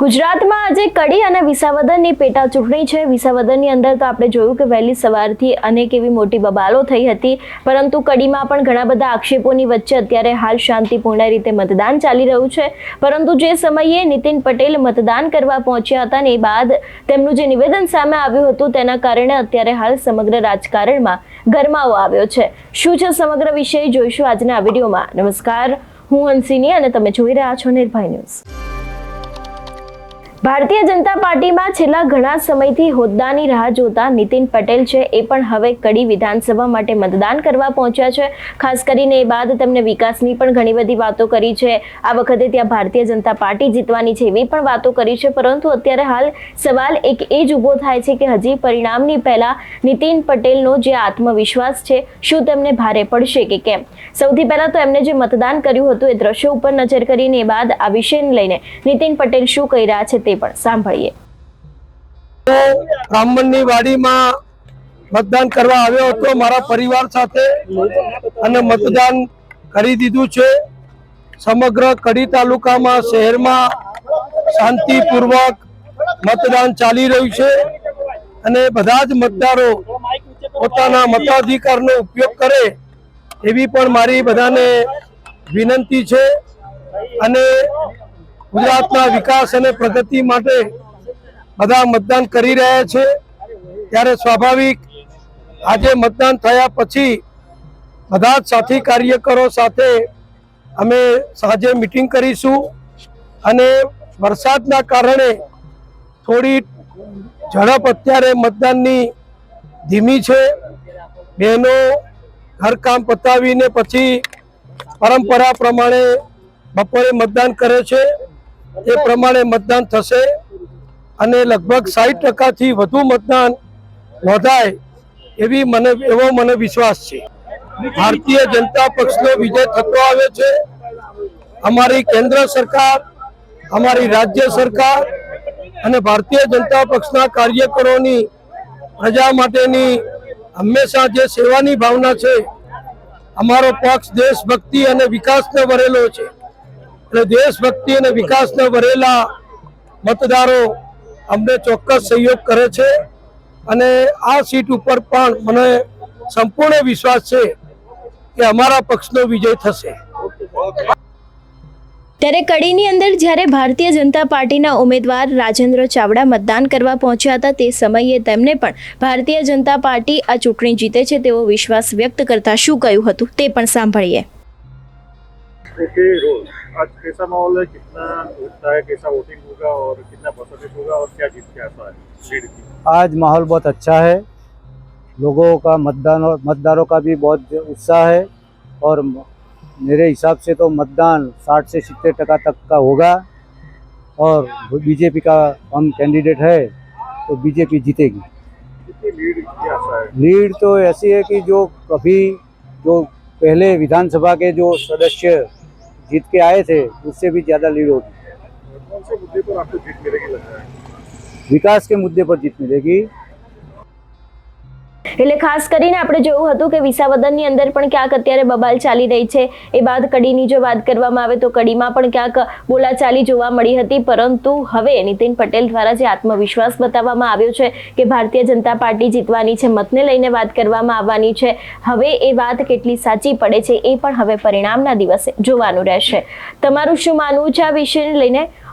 ગુજરાતમાં આજે કડી અને વિસાવદરની પેટા ચૂંટણી છે. વિસાવદરની અંદર તો આપણે જોયું કે વહેલી સવારથી અનેક એવી મોટી બબાલો થઈ હતી. પરંતુ કડીમાં પણ ઘણા બધા આક્ષેપોની વચ્ચે અત્યારે હાલ શાંતિપૂર્ણ રીતે મતદાન ચાલી રહ્યું છે. પરંતુ જે સમયે નીતિન પટેલ મતદાન કરવા પહોંચ્યા હતા ને એ બાદ તેમનું જે નિવેદન સામે આવ્યું હતું તેના કારણે અત્યારે હાલ સમગ્ર રાજકારણમાં ગરમાવો આવ્યો છે. શું છે સમગ્ર વિષય? જોઈશું આજના આ વિડીયોમાં. નમસ્કાર. હું હંસિની અને તમે જોઈ રહ્યા છો નિર્ભય ન્યૂઝ. ભારતીય જનતા પાર્ટીમાં છેલ્લા ઘણા સમયથી હોદ્દાની રાહ જોતા નીતિન પટેલ છે. એ પણ હવે કડી વિધાનસભા માટે મતદાન કરવા પહોંચ્યા છે. ખાસ કરીને એ બાદ તેમને વિકાસની પણ ઘણી બધી વાતો કરી છે. આ વખતે ત્યાં ભારતીય જનતા પાર્ટી જીતવાની છે એવી પણ વાતો કરી છે. પરંતુ અત્યારે હાલ સવાલ એક એ જ ઊભો થાય છે કે હજી પરિણામની પહેલા નીતિન પટેલનો જે આત્મવિશ્વાસ છે, શું તેમને ભારે પડશે કે કેમ? સૌથી પહેલાં તો એમને જે મતદાન કર્યું હતું એ દ્રશ્યો ઉપર નજર કરીને એ બાદ આ વિષયને લઈને નીતિન પટેલ શું કહી રહ્યા છે તે પણ સાંભળીએ. બ્રાહ્મણની વાડીમાં મતદાન કરવા આવ્યો હતો મારા પરિવાર સાથે અને મતદાન કરી દીધું છે. સમગ્ર કડી તાલુકામાં, શહેરમાં શાંતિપૂર્વક મતદાન ચાલી રહ્યું છે અને બધા જ મતદારો પોતાના મતાધિકારનો ઉપયોગ કરે એવી પણ મારી બધાને વિનંતી છે અને ગુજરાતના વિકાસ અને પ્રગતિ માટે બધા મતદાન કરી રહ્યા છે. ત્યારે સ્વાભાવિક આજે મતદાન થયા પછી બધા જ સાથી કાર્યકરો સાથે અમે સાંજે મિટિંગ કરીશું અને વરસાદના કારણે થોડી ઝડપ અત્યારે મતદાનની ધીમી છે. બહેનો ઘરકામ પતાવીને પછી પરંપરા પ્રમાણે બપોરે મતદાન કરે છે. એ પ્રમાણે મતદાન થશે અને લગભગ સાઠ ટકાથી વધુ મતદાન નોંધાય એવી મને, એવો મને વિશ્વાસ છે. ભારતીય જનતા પક્ષનો વિજય થતો આવે છે. અમારી કેન્દ્ર સરકાર, અમારી રાજ્ય સરકાર અને ભારતીય જનતા પક્ષના કાર્યકરોની પ્રજા માટેની હંમેશા જે સેવાની ભાવના છે, અમારો પક્ષ દેશભક્તિ અને વિકાસને વરેલો છે. એટલે દેશભક્તિ અને વિકાસને વરેલા મતદારો અમને ચોક્કસ સહયોગ કરે છે અને આ સીટ ઉપર પણ મને સંપૂર્ણ વિશ્વાસ છે કે અમારા પક્ષનો વિજય થશે. ત્યારે કડીની અંદર જ્યારે ભારતીય જનતા પાર્ટીના ઉમેદવાર રાજેન્દ્ર ચાવડા મતદાન કરવા પહોંચ્યા હતા તે સમયે તેમને પણ ભારતીય જનતા પાર્ટી આ ચૂંટણી જીતે છે તેવો વિશ્વાસ વ્યક્ત કરતા શું કહ્યું હતું તે પણ સાંભળીએ. देखिए रोज आज कैसा माहौल है? कितना लगता है कैसा वोटिंग होगा और कितना परसेंटेज होगा और क्या जीत के आता है लीड की? आज माहौल बहुत अच्छा है। लोगों का मतदान और मतदारों का भी बहुत उत्साह है और मेरे हिसाब से तो मतदान 60 से सितर टका तक का होगा और बीजेपी का हम कैंडिडेट है तो बीजेपी जीतेगी। लीड लीड तो ऐसी है कि जो कभी जो पहले विधानसभा के जो सदस्य जीत के आए थे उससे भी ज़्यादा लीड होगी कौन से मुद्दे पर आपको जीत मिलेगी लगता है विकास के मुद्दे पर जीत मिलेगी એટલે ખાસ કરીને આપણે જોયું હતું કે વિસાવદનની અંદર પણ ક્યાંક અત્યારે બબાલ ચાલી રહી છે. એ બાદ કડીની જો વાત કરવામાં આવે તો કડીમાં પણ ક્યાંક બોલાચાલી જોવા મળી હતી. પરંતુ હવે નીતિન પટેલ દ્વારા જે આત્મવિશ્વાસ બતાવવામાં આવ્યો છે કે ભારતીય જનતા પાર્ટી જીતવાની છે, મતને લઈને વાત કરવામાં આવવાની છે, હવે એ વાત કેટલી સાચી પડે છે એ પણ હવે પરિણામના દિવસે જોવાનું રહેશે. તમારું શું માનવું છે આ વિષયને લઈને?